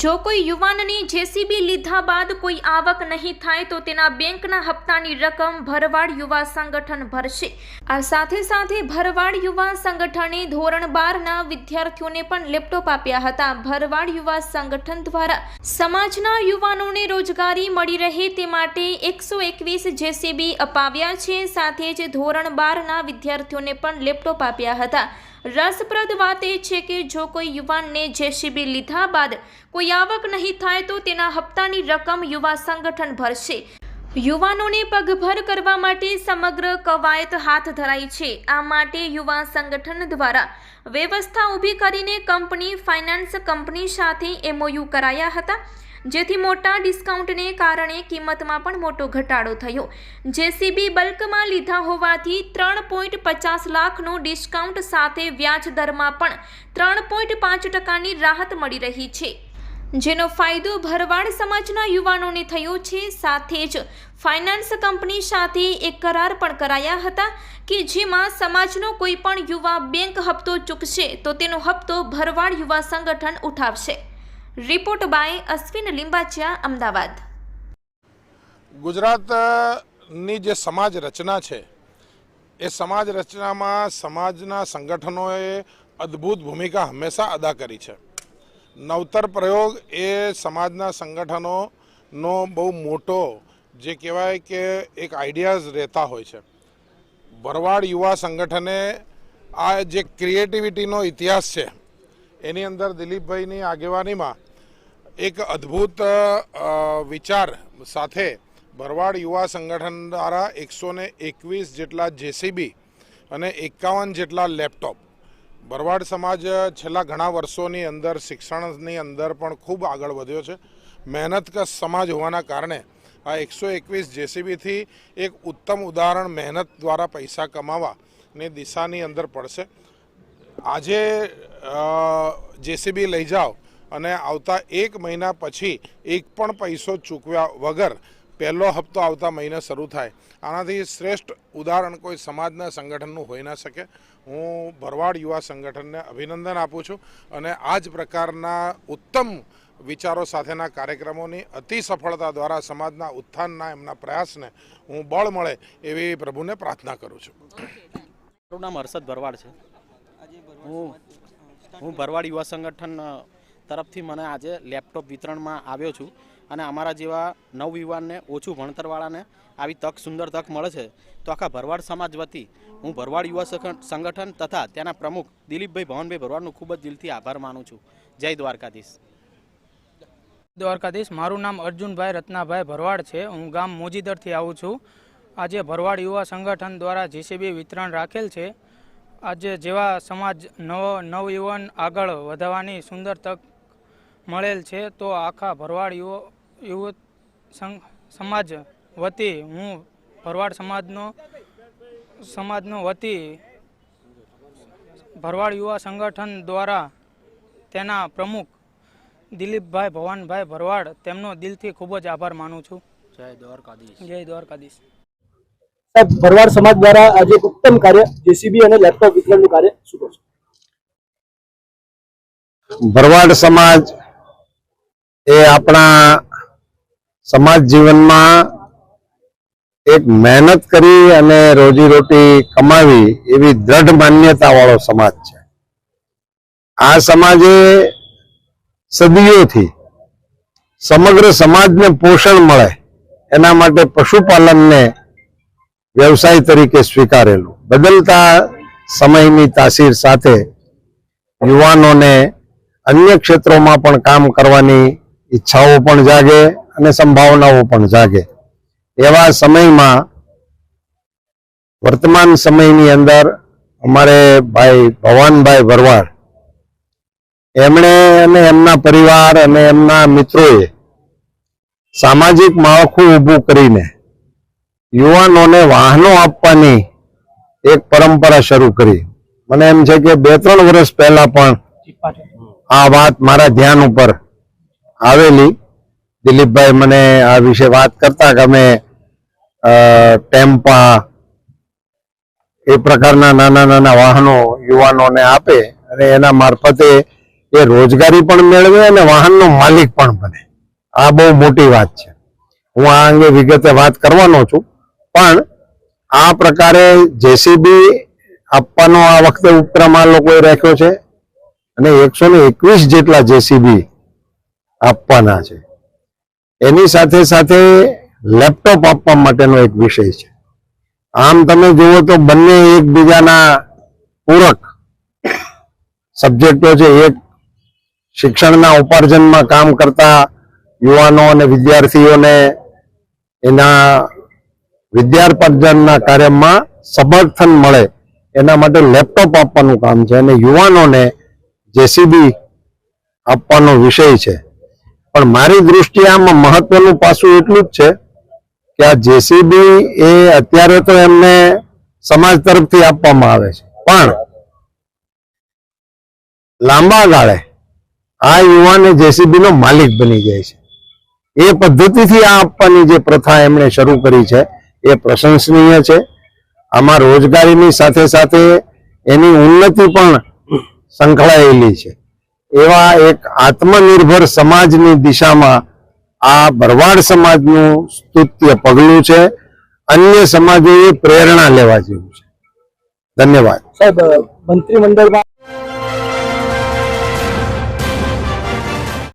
જો કોઈ યુવાનની જેસીબી લીધા બાદ કોઈ આવક નહીં થાય તો તેના બેંકના હપ્તાની રકમ ભરવાડ યુવા સંગઠન ભરશે. આ સાથે સાથે ભરવાડ યુવા સંગઠને ધોરણ બારના વિદ્યાર્થીઓને પણ લેપટોપ આપ્યા હતા. ભરવાડ યુવા સંગઠન દ્વારા સમાજના યુવાનોને રોજગારી મળી રહે તે માટે એકસો એકવીસ જેસીબી અપાવ્યા છે. સાથે જ ધોરણ બારના વિદ્યાર્થીઓને પણ લેપટોપ આપ્યા હતા. રસપ્રદ વાત એ છે કે જો કોઈ યુવાનને જેસીબી લીધા બાદ કોઈ આવક નહીં થાય તો તેના હપ્તાની રકમ યુવા સંગઠન ભરશે. યુવાનોને પગભર કરવા માટે સમગ્ર કવાયત હાથ ધરાઈ છે. આ માટે યુવા સંગઠન દ્વારા વ્યવસ્થા ઊભી કરીને કંપની ફાઇનાન્સ કંપની સાથે એમઓયુ કરાયા હતા. જેથી મોટા ડિસ્કાઉન્ટને કારણે કિંમતમાં પણ મોટો ઘટાડો થયો. જેસીબી બલ્કમાં લીધા હોવાથી ત્રણ પોઈન્ટ પચાસ લાખનું ડિસ્કાઉન્ટ સાથે વ્યાજ દરમાં પણ ત્રણ પોઈન્ટ પાંચ ટકાની રાહત મળી રહી છે. જેનો ફાયદો ભરવાડ સમાજના યુવાનોને થયો છે. સાથે જ ફાઇનાન્સ કંપની સાથે એક કરાર પણ કરાયા હતા કે જેમાં સમાજનો કોઈ પણ યુવા બેંક હપ્તો ચૂકશે તો તેનો હપ્તો ભરવાડ યુવા સંગઠન ઉઠાવશે. Report by Ashwin Limbachiya, Ahmedabad. ગુજરાતની જે સમાજ રચના છે, એ સમાજ રચનામાં સમાજના સંગઠનોએ અદ્ભુત ભૂમિકા હંમેશા અદા કરી છે. નવતર પ્રયોગ એ સમાજના સંગઠનોનો બહુ મોટો, જે કહેવાય કે એક આઈડિયાઝ રહેતા હોય છે. ભરવાડ યુવા સંગઠને આ જે ક્રિએટિવિટીનો ઇતિહાસ છે, એની અંદર દિલીપભાઈની આગેવાનીમાં એક અદ્ભુત વિચાર સાથે ભરવાડ યુવા સંગઠન દ્વારા એકસો ને એકવીસ જેટલા જેસીબી અને એકાવન જેટલા લેપટોપ. ભરવાડ સમાજ છેલ્લા ઘણા વર્ષોની અંદર, શિક્ષણની અંદર પણ ખૂબ આગળ વધ્યો છે. મહેનતકશ સમાજ હોવાના કારણે આ એકસો એકવીસ જેસીબીથી એક ઉત્તમ ઉદાહરણ મહેનત દ્વારા પૈસા કમાવાની દિશાની અંદર પડશે. આજે જેસીબી લઈ જાઓ અને આવતા એક મહિના પછી એક પણ પૈસો ચૂકવ્યા વગર પહેલો હપ્તો આવતા મહિને શરૂ થાય. આનાથી શ્રેષ્ઠ ઉદાહરણ કોઈ સમાજના સંગઠનનું હોઈ ના શકે. હું ભરવાડ યુવા સંગઠનને અભિનંદન આપું છું અને આ જ પ્રકારના ઉત્તમ વિચારો સાથેના કાર્યક્રમોની અતિ સફળતા દ્વારા સમાજના ઉત્થાનના એમના પ્રયાસને હું બળ મળે એવી પ્રભુને પ્રાર્થના કરું છું. મારું નામ હર્ષદ ભરવાડ છે. હું હું ભરવાડ યુવા સંગઠન તરફથી મને આજે લેપટોપ વિતરણમાં આવ્યો છું અને અમારા જેવા નવયુવાનને, ઓછું ભણતરવાળાને આવી તક, સુંદર તક મળે છે. તો આખા ભરવાડ સમાજ વતી હું ભરવાડ યુવા સંગઠન- તથા તેના પ્રમુખ દિલીપભાઈ ભવનભાઈ ભરવાડનું ખૂબ જ દિલથી આભાર માનું છું. જય દ્વારકાધીશ. દ્વારકાધીશ. મારું નામ અર્જુનભાઈ રત્નાભાઈ ભરવાડ છે. હું ગામ મોજીદરથી આવું છું. આજે ભરવાડ યુવા સંગઠન દ્વારા જીસીબી વિતરણ રાખેલ છે. આજે જેવા સમાજ, નવ, નવયુવાન આગળ વધવાની સુંદર તક મળેલ છે તો આખા ભરવાડ યુવ યુવક સમાજ વતી હું ભરવાડ સમાજનો સમાજનો વતી ભરવાડ યુવા સંગઠન દ્વારા તેના પ્રમુખ દિલીપભાઈ ભવાનભાઈ ભરવાડ તેમનો દિલથી ખૂબ જ આભાર માનું છું. જય દ્વારકાધીશ. જય દ્વારકાધીશ. સાહેબ ભરવાડ સમાજ દ્વારા આજે એક ઉત્તમ કાર્ય જેસીબી અને લેપટોપ વિતરણનું કાર્ય શું કરશો? ભરવાડ સમાજ એ આપણા સમાજ જીવનમાં એક મહેનત કરી અને રોજીરોટી કમાવી એવી દ્રઢ માન્યતા વાળો સમાજ છે. આ સમાજે સદીઓથી સમગ્ર સમાજને પોષણ મળે એના માટે પશુપાલનને વ્યવસાય તરીકે સ્વીકારેલું. બદલતા સમયની તાસીર સાથે યુવાનોને અન્ય ક્ષેત્રોમાં પણ કામ કરવાની ઈચ્છાઓ પણ જાગે અને સંભાવનાઓ પણ જાગે. એવા સમયમાં વર્તમાન સમયની અંદર અમારે ભાઈ ભવાનભાઈ ભરવાડ એમણે અને એમના પરિવાર અને એમના મિત્રોએ સામાજિક માળખું ઊભું કરીને યુવાનોને વાહનો આપવાની એક પરંપરા શરૂ કરી. મને એમ છે કે બે ત્રણ વર્ષ પહેલા પણ આ વાત મારા ધ્યાન ઉપર આવેલી. દિલીપભાઈ મને આ વિશે વાત કરતા કે અમે ટેમ્પા એ પ્રકારના નાના નાના વાહનો યુવાનોને આપે અને એના મારફતે એ રોજગારી પણ મેળવે અને વાહનનો માલિક પણ બને. આ બહુ મોટી વાત છે. હું આ અંગે વિગતે વાત કરવાનો છું. પણ આ પ્રકારે જેસીબી આપવાનો આ વખતે ઉપક્રમ આ લોકોએ રાખ્યો છે. અને એકસો ને એકવીસ જેટલા જેસીબી આપવાના છે. એની સાથે સાથે લેપટોપ આપવા માટેનો એક વિષય છે. આમ તમે જુઓ તો બંને એકબીજાના પૂરક સબ્જેક્ટો છે. એક શિક્ષણના ઉપાર્જનમાં કામ કરતા યુવાનો અને વિદ્યાર્થીઓને એના વિદ્યાર્પર્જનના કાર્યમાં સમર્થન મળે એના માટે લેપટોપ આપવાનું કામ છે અને યુવાનોને જેસીબી આપવાનો વિષય છે. પણ મારી દૃષ્ટિએ આમાં મહત્વનું પાસું એટલું જ છે કે આ જેસીબી એ અત્યારે તો એમને સમાજ તરફથી આપવામાં આવે છે. પણ લાંબા ગાળે આ યુવાને જેસીબી નો માલિક બની જાય છે. એ પદ્ધતિથી આ આપવાની જે પ્રથા એમણે શરૂ કરી છે એ પ્રશંસનીય છે. આમાં રોજગારીની સાથે સાથે એની ઉન્નતિ પણ સંકળાયેલી છે. એવા એક આત્મનિર્ભર સમાજની દિશામાં આ ભરવાડ સમાજનું સ્તુત્ય પગલું છે. અન્ય સમાજોએ પ્રેરણા લેવા જેવું છે. ધન્યવાદ. સાહેબ મંત્રીમંડળમાં